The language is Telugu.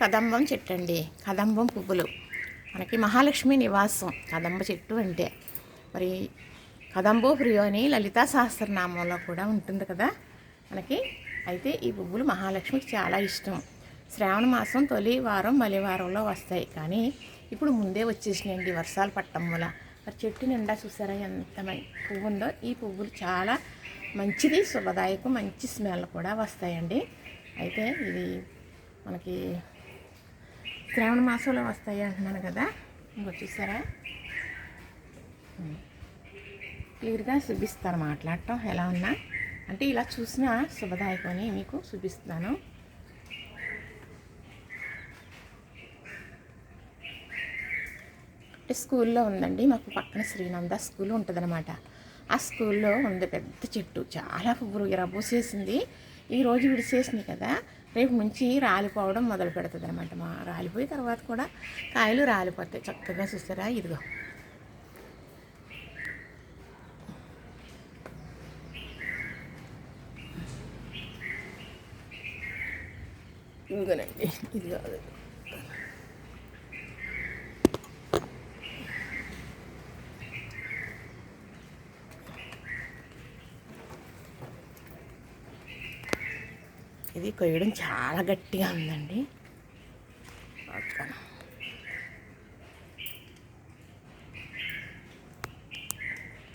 కదంబం చెట్టు అండి కదంబం పువ్వులు. మనకి మహాలక్ష్మి నివాసం. కదంబ చెట్టు అంటే. మరి కదంబో ప్రియో అని లలితా సహస్రనామంలో కూడా ఉంటుంది కదా. మనకి అయితే ఈ పువ్వులు మహాలక్ష్మికి చాలా ఇష్టం. శ్రావణ మాసం తొలి వారం మలివారంలో వస్తాయి. కానీ ఇప్పుడు ముందే వచ్చేసినాయండి వర్షాలు పట్టడం వల్ల. మరి చెట్టు నిండా చూసారా ఎంత పువ్వు ఉందో? ఈ పువ్వులు చాలా మంచిది శుభదాయకం మంచి స్మెల్ కూడా వస్తాయండి. అయితే ఇది మనకి శ్రావణ మాసంలో వస్తాయి అంటున్నాను కదా. ఇంకో చూసారా? క్లియర్గా చూపిస్తాను మాట్లాడటం. ఎలా ఉన్నా? అంటే ఇలా చూసినా శుభదాయకమని మీకు చూపిస్తున్నాను. అంటే స్కూల్లో ఉందండి. మాకు పక్కన శ్రీనంద స్కూల్ ఉంటుందన్నమాట. ఆ స్కూల్లో ఉంది పెద్ద చెట్టు. చాలా పువ్వులు ఎరబోసేసింది ఈరోజు విడిచేసినాయి కదా రేపు నుంచి రాలిపోవడం మొదలు పెడుతుంది అనమాట మా రాలిపోయి తర్వాత కూడా కాయలు రాలిపోతాయి. చక్కగా చూస్తారా ఇదిగో. ఇంకోనండి ఇది కాదు ఇది కొయ్యడం చాలా గట్టిగా ఉందండి.